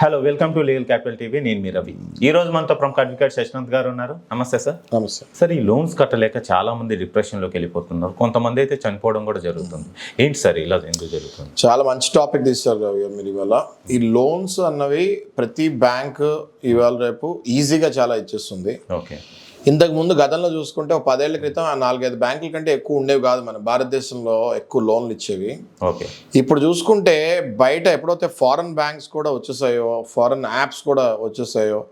Hello welcome to legal capital TV నేను మీ రవి. ఈ రోజు మనతో ప్రముఖ అడ్వకేట్ శశాంత్ గారు ఉన్నారు. నమస్తే సార్ నమస్తే. సార్ ఈ లోన్స్ కట్టలేక చాలా మంది డిప్రెషన్లోకి వెళ్ళిపోతున్నారు. కొంతమంది అయితే చనిపోవడం కూడా జరుగుతుంది. ఏంటి సార్ ఇలా ఎందుకు జరుగుతుంది? చాలా మంచి టాపిక్ తీస్తారు రవి గారు మీరు ఇవాళ. ఈ లోన్స్ అన్నవి ప్రతి బ్యాంక్ ఇవాళ రేపు ఈజీగా చాలా ఇచ్చేస్తుంది. ఓకే ఇంతకు ముందు గతంలో చూసుకుంటే ఒక పదేళ్ళ క్రితం ఆ నాలుగైదు బ్యాంకుల కంటే ఎక్కువ ఉండేవి కాదు మన భారతదేశంలో ఎక్కువ లోన్లు ఇచ్చేవి. ఓకే. ఇప్పుడు చూసుకుంటే బయట ఎప్పుడైతే ఫారెన్ బ్యాంక్స్ కూడా వచ్చేసాయో ఫారెన్ యాప్స్ కూడా వచ్చేసాయో.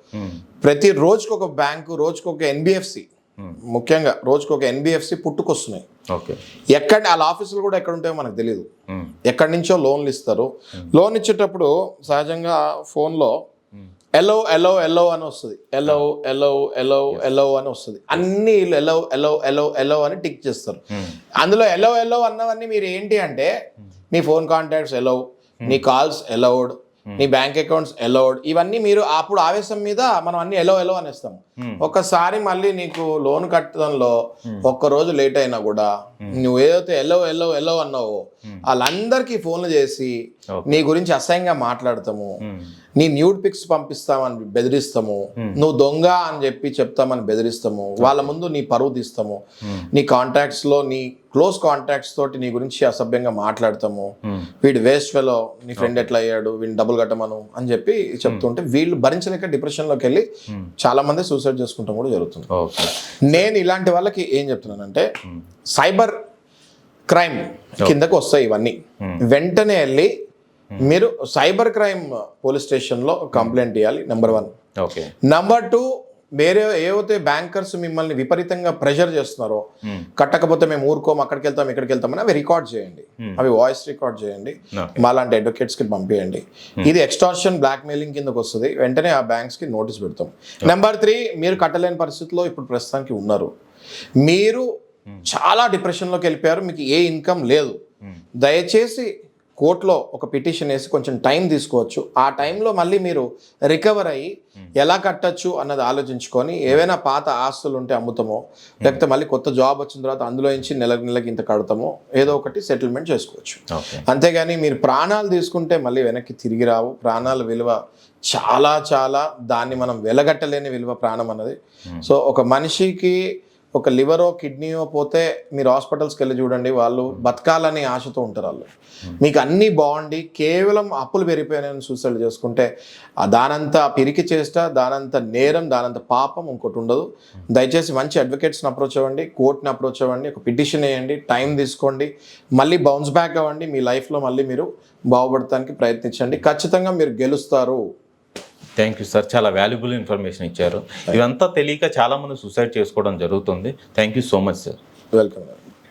ప్రతి రోజుకి ఒక బ్యాంకు రోజుకి ఒక ఎన్బిఎఫ్సి. ముఖ్యంగా రోజుకి ఒక ఎన్బిఎఫ్సి పుట్టుకొస్తున్నాయి. ఓకే. ఎక్కడ వాళ్ళ ఆఫీసులు కూడా ఎక్కడ ఉంటాయో మనకు తెలియదు. ఎక్కడి నుంచో లోన్లు ఇస్తారు. లోన్ ఇచ్చేటప్పుడు సహజంగా ఫోన్లో ఎలో ఎలో ఎలో అని వస్తుంది ఎలో ఎలో ఎలో ఎలో అని వస్తుంది అన్ని ఎలో ఎలో ఎలో ఎలో అని టిక్ చేస్తారు అందులో ఎలో ఎలో అన్నవన్నీ మీరు ఏంటి అంటే మీ ఫోన్ కాంటాక్ట్స్ ఎలో నీ కాల్స్ ఎలౌడ్ నీ బ్యాంక్ అకౌంట్స్ ఎలౌడ్ ఇవన్నీ మీరు అప్పుడు ఆవేశం మీద మనం అన్ని ఎలో ఎలో అనేస్తాం. ఒక్కసారి మళ్ళీ నీకు లోన్ కట్టడంలో ఒక్క రోజు లేట్ అయినా కూడా నువ్వు ఏదైతే ఎల్లో ఎల్లో ఎల్లో అన్నావో వాళ్ళందరికీ ఫోన్లు చేసి. నీ గురించి అసహ్యంగా మాట్లాడతాము. నీ న్యూడ్ పిక్స్ పంపిస్తామని బెదిరిస్తాము. నువ్వు దొంగ అని చెప్పి చెప్తామని బెదిరిస్తాము. వాళ్ళ ముందు నీ పరువు తీస్తాము. నీ కాంటాక్ట్స్లో నీ క్లోజ్ కాంటాక్ట్స్ తోటి నీ గురించి అసభ్యంగా మాట్లాడతాము. వీడు వేస్ట్ ఫెలో నీ ఫ్రెండ్ ఎట్లా అయ్యాడు వీడిని డబ్బులు కట్టమను అని చెప్పి చెప్తుంటే వీళ్ళు భరించలేక డిప్రెషన్లోకి వెళ్ళి చాలా మంది సూసైడ్ చేసుకుంటాం కూడా జరుగుతుంది. ఓకే నేను ఇలాంటి వాళ్ళకి ఏం చెప్తున్నానంటే సైబర్ క్రైమ్ కిందకు వస్తాయి ఇవన్నీ. వెంటనే వెళ్ళి మీరు సైబర్ క్రైమ్ పోలీస్ స్టేషన్లో కంప్లైంట్ ఇవ్వాలి number one okay number two వేరే ఏవైతే బ్యాంకర్స్ మిమ్మల్ని విపరీతంగా ప్రెషర్ చేస్తున్నారో కట్టకపోతే మేము ఊరుకోం అక్కడికి వెళ్తాం ఇక్కడికి వెళ్తామని అవి రికార్డ్ చేయండి. అవి వాయిస్ రికార్డ్ చేయండి. మాలాంటి అడ్వకేట్స్కి పంపించండి ఇది ఎక్స్టార్షన్ బ్లాక్ మెయిలింగ్ కిందకు వస్తుంది. వెంటనే ఆ బ్యాంక్స్కి నోటీస్ పెడతాం. నెంబర్ త్రీ మీరు కట్టలేని పరిస్థితిలో ఇప్పుడు ప్రస్తుతానికి ఉన్నారు. మీరు చాలా డిప్రెషన్లోకి వెళ్ళిపోయారు. మీకు ఏ ఇన్కమ్ లేదు. దయచేసి కోర్టులో ఒక పిటిషన్ వేసి కొంచెం టైం తీసుకోవచ్చు. ఆ టైంలో మళ్ళీ మీరు రికవర్ అయ్యి ఎలా కట్టచ్చు అన్నది ఆలోచించుకొని ఏవైనా పాత ఆస్తులు ఉంటే అమ్ముతామో లేకపోతే మళ్ళీ కొత్త జాబ్ వచ్చిన తర్వాత అందులో నుంచి నెల నెలకి ఇంత కడతామో ఏదో ఒకటి సెటిల్మెంట్ చేసుకోవచ్చు. అంతేగాని మీరు ప్రాణాలు తీసుకుంటే మళ్ళీ వెనక్కి తిరిగి రావు. ప్రాణాల విలువ చాలా చాలా దాన్ని మనం వెలగట్టలేని విలువ ప్రాణం అన్నది. సో ఒక మనిషికి ఒక లివరో కిడ్నీయో పోతే మీరు హాస్పిటల్స్కి వెళ్ళి చూడండి వాళ్ళు బతకాలని ఆశతో ఉంటారు వాళ్ళు. మీకు అన్నీ బాగుండి కేవలం అప్పులు పెరిగిపోయాయని సూసైడ్ చేసుకుంటే ఆ దానంత పిరికి చేష్ట దానంత నేరం దానంత పాపం ఇంకోటి ఉండదు. దయచేసి మంచి అడ్వకేట్స్ని అప్రోచ్ అవ్వండి కోర్ట్ని అప్రోచ్ అవ్వండి ఒక పిటిషన్ వేయండి టైం తీసుకోండి మళ్ళీ బౌన్స్ బ్యాక్ అవ్వండి మీ లైఫ్లో మళ్ళీ మీరు బాగుపడటానికి ప్రయత్నించండి. ఖచ్చితంగా మీరు గెలుస్తారు. థ్యాంక్ యూ సార్ చాలా వాల్యుబుల్ ఇన్ఫర్మేషన్ ఇచ్చారు. ఇదంతా తెలియక చాలా మంది సూసైడ్ చేసుకోవడం జరుగుతుంది. Thank you so much sir welcome